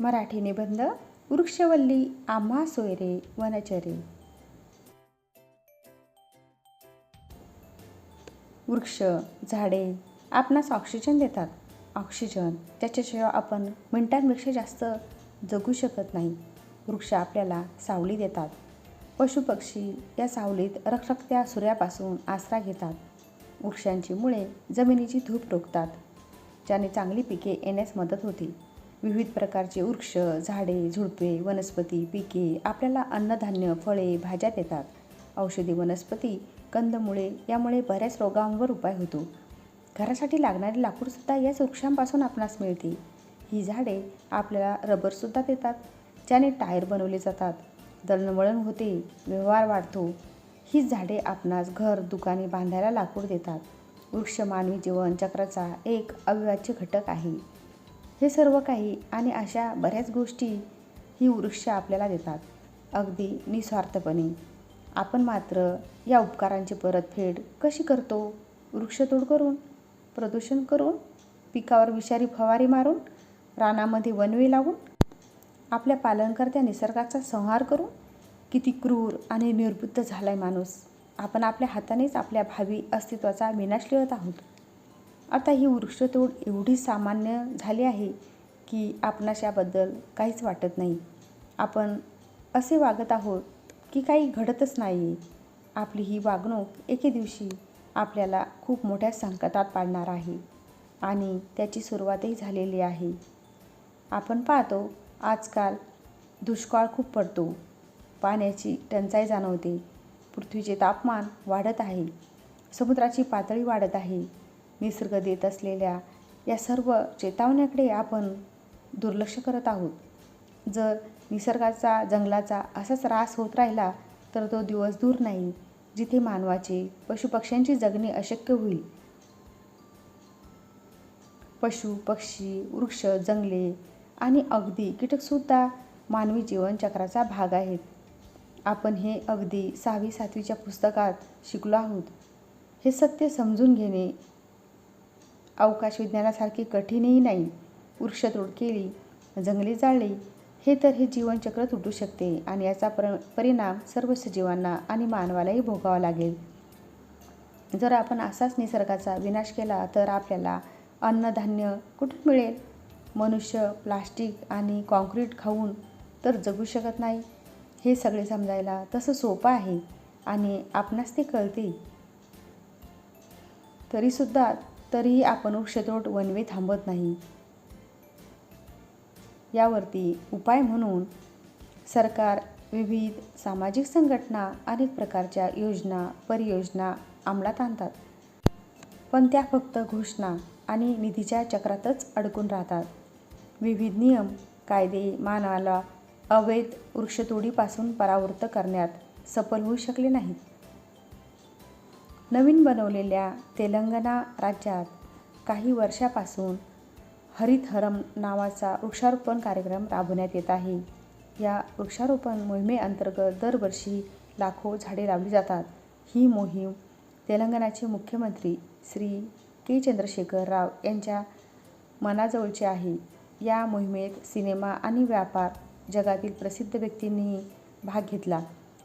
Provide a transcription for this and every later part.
मराठी निबंध वृक्षवल्ली आम्हा सोयरे वनचरे. वृक्ष झाडे आपणास ऑक्सिजन देतात. ऑक्सिजन त्याच्याशिवाय आपण मिनिटांपेक्षा जास्त जगू शकत नाही. वृक्ष आपल्याला सावली देतात. पशुपक्षी या सावलीत रखरखत्या सूर्यापासून आसरा घेतात. वृक्षांची मुळे जमिनीची धूप रोखतात. ज्याने चांगली पिके येण्यास मदत होती. विविध प्रकारचे वृक्ष झाडे झुडपे वनस्पती पिके आपल्याला अन्नधान्य फळे भाज्या देतात. औषधी वनस्पती कंदमुळे यामुळे बऱ्याच रोगांवर उपाय होतो. घरासाठी लागणारे लाकूडसुद्धा याच वृक्षांपासून आपणास मिळते. ही झाडे आपल्याला रबरसुद्धा देतात ज्याने टायर बनवले जातात दळणवळण होते व्यवहार वाढतो. हीच झाडे आपणास घर दुकाने बांधायला लाकूड देतात. वृक्ष मानवी जीवनचक्राचा एक अविभाज्य घटक आहे. हे सर्व काही आणि अशा बऱ्याच गोष्टी ही वृक्ष आपल्याला देतात. अगदी निस्वार्थपणे. आपण मात्र या उपकारांची परतफेड कशी करतो? वृक्षतोड करून प्रदूषण करून पिकावर विषारी फवारी मारून रानामध्ये वनवे लावून आपल्या पालनकर्त्या निसर्गाचा संहार करून किती क्रूर आणि निर्बुद्ध झाला आहे माणूस. आपण आपल्या हातानेच आपल्या भावी अस्तित्वाचा विनाश लिहत आहोत. आता ही वृक्षतोड एवढी सामान्य झाली आहे की आपणास याबद्दल काहीच वाटत नाही. आपण असे वागत आहोत की काही घडतच नाही. आपली ही वागणूक एके दिवशी आपल्याला खूप मोठ्या संकटात पाडणार आहे आणि त्याची सुरुवातही झालेली आहे. आपण पाहतो आजकाल दुष्काळ खूप पडतो. पाण्याची टंचाई जाणवते. पृथ्वीचे तापमान वाढत आहे. समुद्राची पातळी वाढत आहे. निसर्ग देत असलेल्या या सर्व चेतावण्याकडे आपण दुर्लक्ष करत आहोत. जर निसर्गाचा जंगलाचा असाच ऱ्हास होत राहिला तर तो दिवस दूर नाही जिथे मानवाचे पशुपक्ष्यांची जगणे अशक्य होईल. पशु पक्षी वृक्ष जंगले आणि अगदी कीटकसुद्धा मानवी जीवनचक्राचा भाग आहेत. आपण हे अगदी सहावी सातवीच्या पुस्तकात शिकलो आहोत. हे सत्य समजून घेणे अवकाश विज्ञानासारखी कठीणही नाही. वृक्षतोड केली जंगले जाळली हे तर हे जीवनचक्र तुटू शकते आणि याचा पर परिणाम सर्व सजीवांना आणि मानवालाही भोगावा लागेल. जर आपण असाच निसर्गाचा विनाश केला तर आपल्याला अन्नधान्य कुठून मिळेल? मनुष्य प्लास्टिक आणि कॉन्क्रीट खाऊन तर जगू शकत नाही. हे सगळे समजायला तसं सोपं आहे आणि आपणास ते कळते तरीसुद्धा तरीही आपण वृक्षतोड वनवे थांबत नाही. यावरती उपाय म्हणून सरकार विविध सामाजिक संघटना अनेक प्रकारच्या योजना परियोजना अंमलात आणतात. पण त्या फक्त घोषणा आणि निधीच्या चक्रातच अडकून राहतात. विविध नियम कायदे मानवाला अवैध वृक्षतोडीपासून परावृत्त करण्यात सफल होऊ शकले नाहीत. नवीन बनवलेल्या तेलंगणा राज्यात काही वर्षापासून हरितहरम नावाचा वृक्षारोपण कार्यक्रम राबवण्यात येत आहे. या वृक्षारोपण मोहिमेअंतर्गत दरवर्षी लाखो झाडे लावली जातात. ही मोहीम तेलंगणाचे मुख्यमंत्री श्री के चंद्रशेखर राव यांच्या मनाजवळची आहे. या मोहिमेत सिनेमा आणि व्यापार जगातील प्रसिद्ध व्यक्तींनीही भाग घेतला.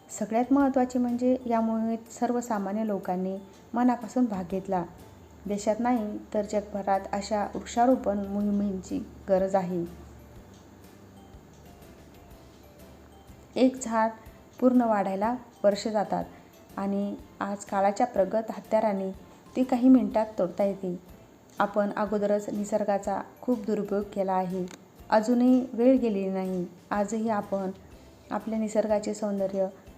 सगळ्यात महत्त्वाचे म्हणजे या मोहिमेत सर्वसामान्य लोकांनी मनापासून भाग घेतला. देशात नाही तर जगभरात अशा वृक्षारोपण मोहिमेची गरज आहे. एक झाड पूर्ण वाढायला वर्ष जातात आणि आज काळाच्या प्रगत हत्याराने ते काही मिनिटात तोडता येते. आपण अगोदरच निसर्गाचा खूप दुरुपयोग केला आहे. अजूनही वेळ गेलेली नाही. आजही आपण आपल्या निसर्गाचे सौंदर्य